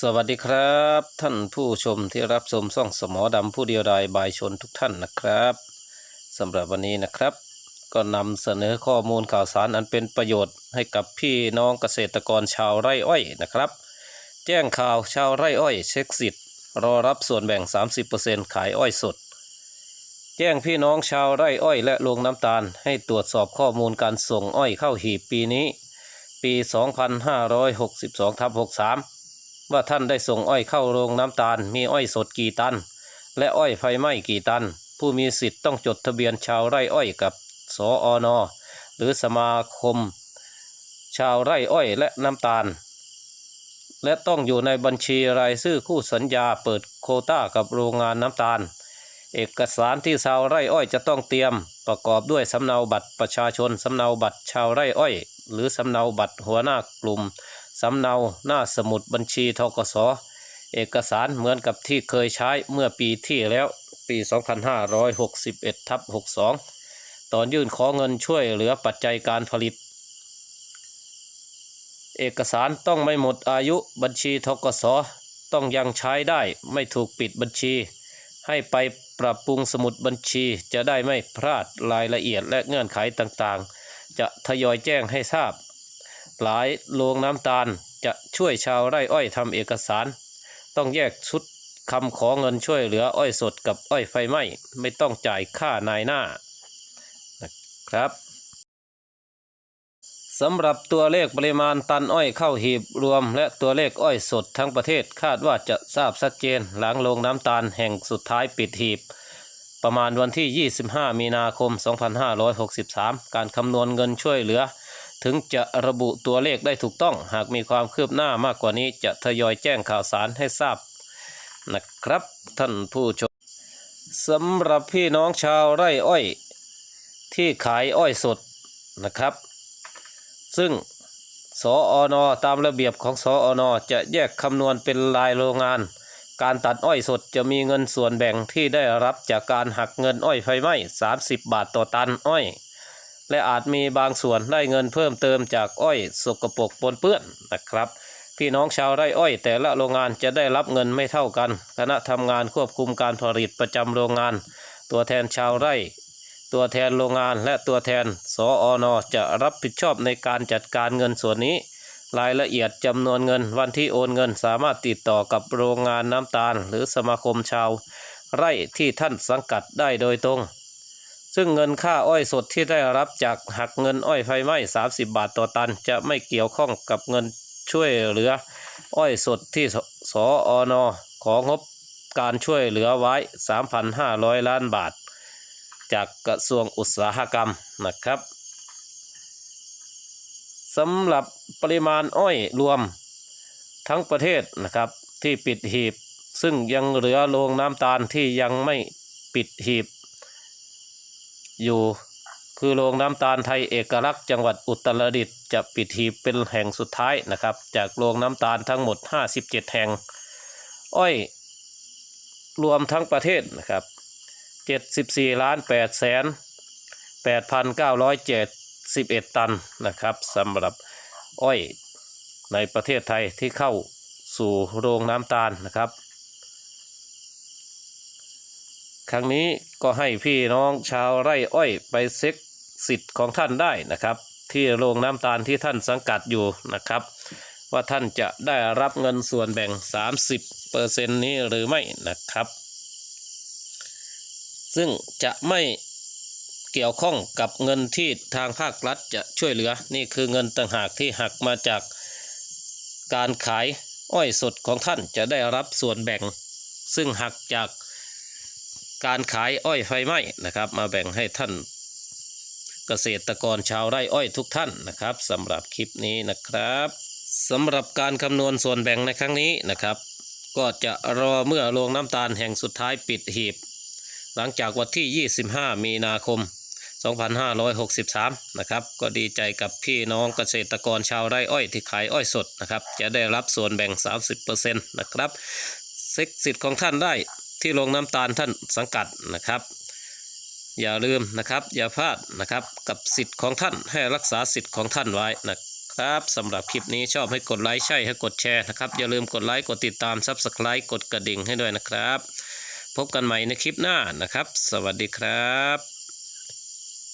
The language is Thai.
สวัสดีครับ ท่านผู้ชมที่รับชมช่องสมอดำผู้เดียวดายบายชนทุกท่านนะครับสำหรับวันนี้นะครับ ก็นำเสนอข้อมูลข่าวสารอันเป็นประโยชน์ให้กับพี่น้องเกษตรกรชาวไร่อ้อยนะครับ แจ้งข่าวชาวไร่อ้อยเช็คสิทธิ์รอรับส่วนแบ่ง 30%ขายอ้อยสด แจ้งพี่น้องชาวไร่อ้อย และโรงน้ำตาล ให้ตรวจสอบข้อมูลการส่งอ้อยเข้าหีบปีนี้ ปี 2562ทับ63 ว่าท่านได้ส่งอ้อยเข้าโรงน้ำตาล มีอ้อยสดกี่ตัน และอ้อยไฟไหม้กี่ตัน ผู้มีสิทธิ์ต้องจดทะเบียนชาวไร่อ้อยกับสออนหรือสมาคม ชาวไร่อ้อยและน้ำตาล และต้องอยู่ในบัญชีรายชื่อคู่สัญญาเปิดโคต้ากับโรงงานน้ำตาล เอกสารที่ชาวไร่อ้อยจะต้องเตรียม ประกอบด้วยสำเนาบัตรประชาชนสำเนาบัตรชาวไร่อ้อย หรือสำเนาบัตรหัวหน้ากลุ่ม สำเนาหน้าสมุดบัญชีทกสเอกสารเหมือนกับที่เคยใช้เมื่อปีที่แล้วปี 2561ทับ62 ตอนยื่นขอเงินช่วยเหลือปัจจัยการผลิต เอกสารต้องไม่หมดอายุบัญชีทกสต้องยังใช้ได้ไม่ถูกปิดบัญชี ให้ไปปรับปรุงสมุดบัญชีจะได้ไม่พลาดรายละเอียดและเงื่อนไขต่างๆ จะทยอยแจ้งให้ทราบ หลายโรงน้ำตาลจะช่วยชาวไร่อ้อยทำเอกสาร ต้องแยกชุดคำขอเงินช่วยเหลืออ้อยสดกับอ้อยไฟไหม้ไม่ต้องจ่ายค่านายหน้านะครับสำหรับตัวเลขปริมาณตันอ้อยเข้าหีบรวม และตัวเลขอ้อยสดทั้งประเทศคาดว่าจะทราบชัดเจนหลังโรงน้ำตาลแห่งสุดท้ายปิดหีบ ประมาณวันที่ 25 มีนาคม 2563 การคำนวณเงินช่วยเหลือ ถึงจะระบุตัวเลขได้ถูกต้อง หากมีความคืบหน้ามากกว่านี้จะทยอยแจ้งข่าวสารให้ทราบนะครับ ท่านผู้ชมสำหรับพี่น้องชาวไร่อ้อย ที่ขายอ้อยสดนะครับ ซึ่งสออนตามระเบียบของสออนจะแยกคำนวณเป็นรายโรงงาน การตัดอ้อยสดจะมีเงินส่วนแบ่งที่ได้รับจากการหักเงินอ้อยไฟไหม้30 บาทต่อตันอ้อย และอาจมีบางส่วนได้เงินเพิ่มเติมจากอ้อยสกปรกปนเปื้อนนะครับ พี่น้องชาวไร่อ้อย แต่ละโรงงานจะได้รับเงินไม่เท่ากัน คณะทำงานควบคุมการผลิตประจำโรงงาน ตัวแทนชาวไร่ ตัวแทนโรงงานและตัวแทนสออนจะรับผิดชอบในการจัดการเงินส่วนนี้ รายละเอียดจำนวนเงินวันที่โอนเงินสามารถติดต่อกับโรงงานน้ำตาล หรือสมาคมชาวไร่ที่ท่านสังกัดได้โดยตรง ซึ่งเงินค่าอ้อยสดที่ได้รับจากหักเงินอ้อยไฟไหม้30 บาทต่อตัน จะไม่เกี่ยวข้องกับเงินช่วยเหลือ อ้อยสดที่สออนของงบการช่วยเหลือไว้ 3,500 ล้านบาท จากกระทรวงอุตสาหกรรมนะครับสำหรับปริมาณอ้อยรวมทั้งประเทศนะครับที่ปิดหีบ ซึ่งยังเหลือโรงน้ำตาลที่ยังไม่ปิดหีบ อยู่ คือโรงน้ำตาลไทยเอกลักษณ์จังหวัดอุตรดิตถ์จะปิดหีบเป็นแห่งสุดท้ายนะครับ จากโรงน้ำตาลทั้งหมด 57 แห่ง อ้อย รวมทั้งประเทศนะครับ 74ล้าน8แสน8,971 ตันนะครับสำหรับอ้อยในประเทศไทยที่เข้าสู่โรงน้ำตาลนะครับ ครั้งนี้ก็ให้พี่น้องชาวไร่อ้อยไปเซ็กสิทธิ์ของท่านได้นะครับ ที่โรงน้ำตาลที่ท่านสังกัดอยู่นะครับ ว่าท่านจะได้รับเงินส่วนแบ่ง 30เปอร์เซ็นต์นี้หรือไม่นะครับ ซึ่งจะไม่เกี่ยวข้องกับเงินที่ทางภาครัฐจะช่วยเหลือ นี่คือเงินต่างหากที่หักมาจากการขายอ้อยสดของท่านจะได้รับส่วนแบ่ง ซึ่งหักจาก การขายอ้อยไฟไหม้นะครับ มาแบ่งให้ท่านเกษตรกรชาวไร่อ้อยทุกท่านนะครับสำหรับคลิปนี้นะครับสำหรับการคำนวณส่วนแบ่งในครั้งนี้นะครับ ก็จะรอเมื่อโรงน้ำตาลแห่งสุดท้ายปิดหีบ หลังจากวันที่ 25 มีนาคม 2563 นะครับ ก็ดีใจกับพี่น้องเกษตรกรชาวไร่อ้อยที่ขายอ้อยสดนะครับ จะได้รับส่วนแบ่ง 30%นะครับเซ็กสิทธิ์ของท่านได้ ที่โรงน้ำตาลท่านสังกัดนะครับ อย่าลืมนะครับ อย่าพลาดนะครับกับสิทธิ์ของท่านให้รักษาสิทธิ์ของท่านไว้นะครับสำหรับคลิปนี้ชอบให้กดไลค์ใช่ให้กดแชร์นะครับอย่าลืมกดไลค์กดติดตามซับสไครต์กดกระดิ่งให้ด้วยนะครับ พบกันใหม่ในคลิปหน้านะครับ สวัสดีครับ